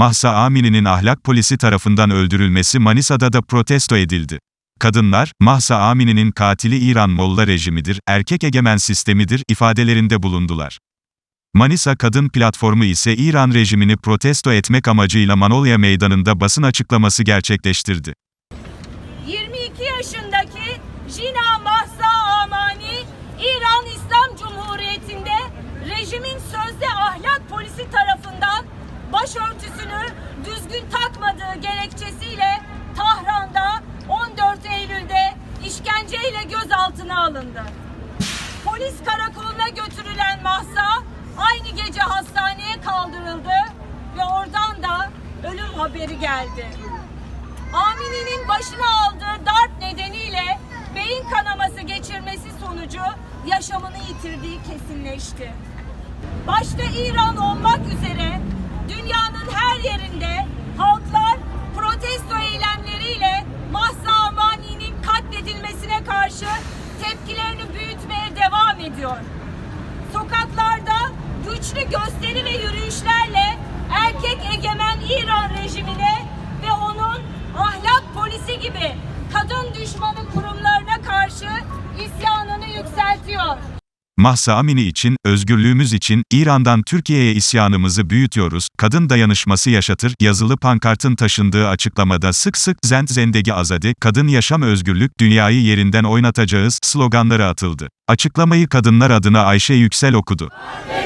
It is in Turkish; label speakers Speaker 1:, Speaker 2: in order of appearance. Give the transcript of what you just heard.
Speaker 1: Mahsa Amini'nin ahlak polisi tarafından öldürülmesi Manisa'da da protesto edildi. Kadınlar, Mahsa Amini'nin katili İran Molla rejimidir, erkek egemen sistemidir ifadelerinde bulundular. Manisa Kadın Platformu ise İran rejimini protesto etmek amacıyla Manolya Meydanı'nda basın açıklaması gerçekleştirdi.
Speaker 2: 22 yaşındaki Jina takmadığı gerekçesiyle Tahran'da 14 Eylül'de işkenceyle gözaltına alındı. Polis karakoluna götürülen Mahsa aynı gece hastaneye kaldırıldı ve oradan da ölüm haberi geldi. Amini'nin başına aldığı darp nedeniyle beyin kanaması geçirmesi sonucu yaşamını yitirdiği kesinleşti. Başta İran olmak üzere tepkilerini büyütmeye devam ediyor. Sokaklarda güçlü gösteri ve yürüyüşlerle
Speaker 1: Mahsa Amini için, özgürlüğümüz için, İran'dan Türkiye'ye isyanımızı büyütüyoruz, kadın dayanışması yaşatır, yazılı pankartın taşındığı açıklamada sık sık Zend Zendegi Azade, kadın yaşam özgürlük, dünyayı yerinden oynatacağız, sloganları atıldı. Açıklamayı kadınlar adına Ayşe Yüksel okudu.
Speaker 2: Kardeş